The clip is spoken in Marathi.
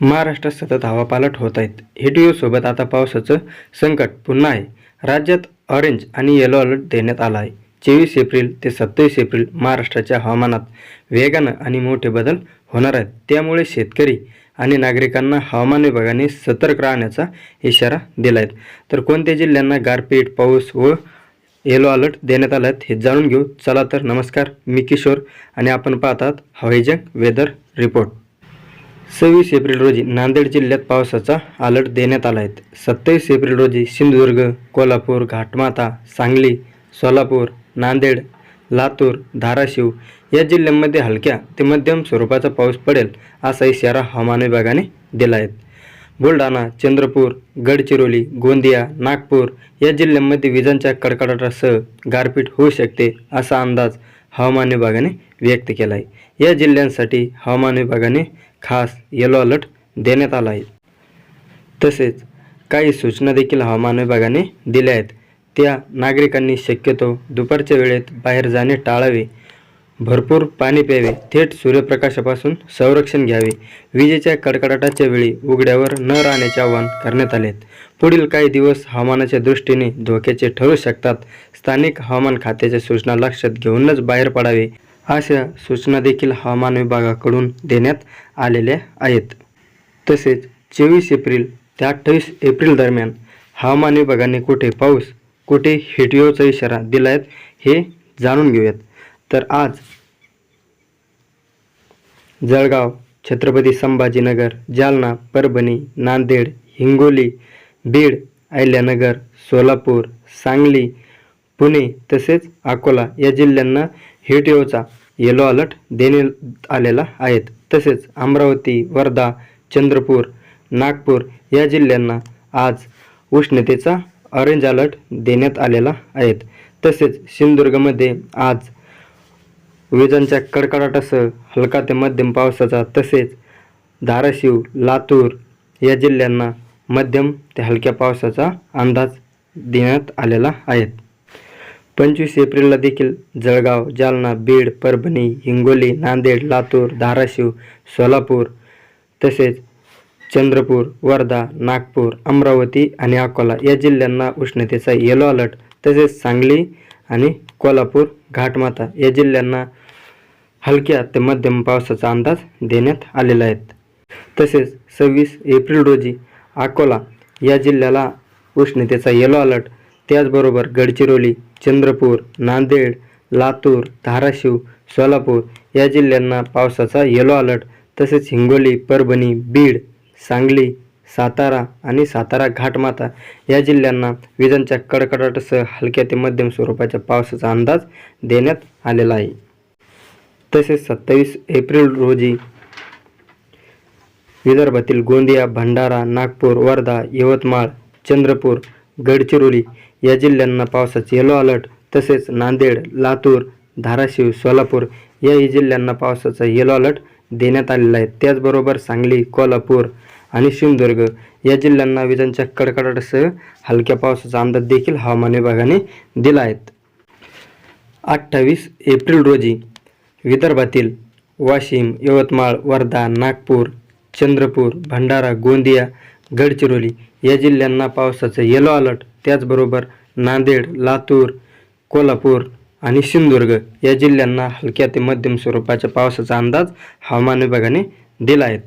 महाराष्ट्रात सतत हवापालट होत आहेत. हेटिओसोबत आता पावसाचं संकट पुन्हा आहे. राज्यात ऑरेंज आणि येलो अलर्ट देण्यात आला आहे. चोवीस एप्रिल ते सत्तावीस एप्रिल महाराष्ट्राच्या हवामानात वेगानं आणि मोठे बदल होणार आहेत. त्यामुळे शेतकरी आणि नागरिकांना हवामान विभागाने सतर्क राहण्याचा इशारा दिला आहे. तर कोणत्या जिल्ह्यांना गारपीट पाऊस व येलो अलर्ट देण्यात आला आहेत हे जाणून घेऊ. चला तर नमस्कार मी किशोर आणि आपण पाहतात हवाईजंग वेदर रिपोर्ट सव्वीस एप्रिल रोजी नांदेड जिल्ह्यात पावसाचा अलर्ट देण्यात आला आहे. सत्तावीस एप्रिल रोजी सिंधुदुर्ग कोल्हापूर घाटमाता सांगली सोलापूर नांदेड लातूर धाराशिव या जिल्ह्यांमध्ये हलक्या ते मध्यम स्वरूपाचा पाऊस पडेल असा इशारा हवामान विभागाने दिला आहे. बुलढाणा चंद्रपूर गडचिरोली गोंदिया नागपूर या जिल्ह्यांमध्ये विजांच्या कडकडाटासह गारपीट होऊ शकते असा अंदाज हवामान विभागाने व्यक्त केला आहे या जिल्ह्यांसाठी हवामान विभागाने खास येलो अलर्ट देण्यात आला आहे. तसेच काही सूचना देखील हवामान विभागाने दिल्या आहेत. त्या नागरिकांनी शक्यतो दुपारच्या वेळेत बाहेर जाणे टाळावे. भरपूर पाणी प्यावे. थेट सूर्यप्रकाशापासून संरक्षण घ्यावे. विजेच्या कडकडाटाच्या वेळी उघड्यावर न राहण्याचे आवाहन करण्यात आले पुढील काही दिवस हवामानाच्या दृष्टीने धोक्याचे ठरू शकतात. स्थानिक हवामान खात्याच्या सूचना लक्षात घेऊनच बाहेर पडावे. अशा सूचना देखील हवामान विभागाकडून देण्यात आलेल्या आहेत. तसेच चोवीस एप्रिल ते अठ्ठावीस एप्रिल दरम्यान हवामान विभागाने कुठे पाऊस कुठे हिटिओचा इशारा दिला आहेत हे जाणून घेऊयात. तर आज जळगाव छत्रपती संभाजीनगर जालना परभणी नांदेड हिंगोली बीड अहिल्यानगर सोलापूर सांगली पुणे तसेच अकोला या जिल्ह्यांना हिटिओचा येलो अलर्ट देण्यात आलेला आहेत. तसेच अमरावती वर्धा चंद्रपूर नागपूर या जिल्ह्यांना आज उष्णतेचा ऑरेंज अलर्ट देण्यात आलेला आहेत. तसेच सिंधुदुर्गमध्ये आज विजांच्या कडकडाटासह हलका ते मध्यम पावसाचा तसेच धाराशिव लातूर या जिल्ह्यांना मध्यम ते हलक्या पावसाचा अंदाज देण्यात आलेला आहे. पंचवीस एप्रिलला देखील जळगाव जालना बीड परभणी हिंगोली नांदेड लातूर धाराशिव सोलापूर तसेच चंद्रपूर वर्धा नागपूर अमरावती आणि अकोला या जिल्ह्यांना उष्णतेचा येलो अलर्ट तसेच सांगली आणि कोल्हापूर घाटमाता या जिल्ह्यांना हलक्या ते मध्यम पावसाचा अंदाज देण्यात आलेला आहे. तसेच सव्वीस एप्रिल रोजी अकोला या जिल्ह्याला उष्णतेचा येलो अलर्ट त्याचबरोबर गडचिरोली चंद्रपूर नांदेड लातूर धाराशिव सोलापूर या जिल्ह्यांना पावसाचा येलो अलर्ट तसेच हिंगोली परभणी बीड सांगली सातारा आणि सातारा घाटमाता या जिल्ह्यांना विजांच्या कडकडाटासह हलक्या ते मध्यम स्वरूपाच्या पावसाचा अंदाज देण्यात आलेला आहे. तसेच सत्तावीस एप्रिल रोजी विदर्भातील गोंदिया भंडारा नागपूर वर्धा यवतमाळ चंद्रपूर गडचिरोली या जिल्ह्यांना पावसाचे येलो अलर्ट तसेच नांदेड लातूर धाराशिव सोलापूर याही जिल्ह्यांना पावसाचा येलो अलर्ट देण्यात आलेला आहे. त्याचबरोबर सांगली कोल्हापूर आणि सिंधुदुर्ग या जिल्ह्यांना विजांच्या कडकडाटासह हलक्या पावसाचा अंदाज देखील हवामान विभागाने दिला आहे. अठ्ठावीस एप्रिल रोजी विदर्भातील वाशिम यवतमाळ वर्धा नागपूर चंद्रपूर भंडारा गोंदिया गडचिरोली या जिल्ह्यांना पावसाचं येलो अलर्ट त्याचबरोबर नांदेड लातूर कोल्हापूर आणि सिंधुदुर्ग या जिल्ह्यांना हलक्या ते मध्यम स्वरूपाच्या पावसाचा अंदाज हवामान विभागाने दिला आहे.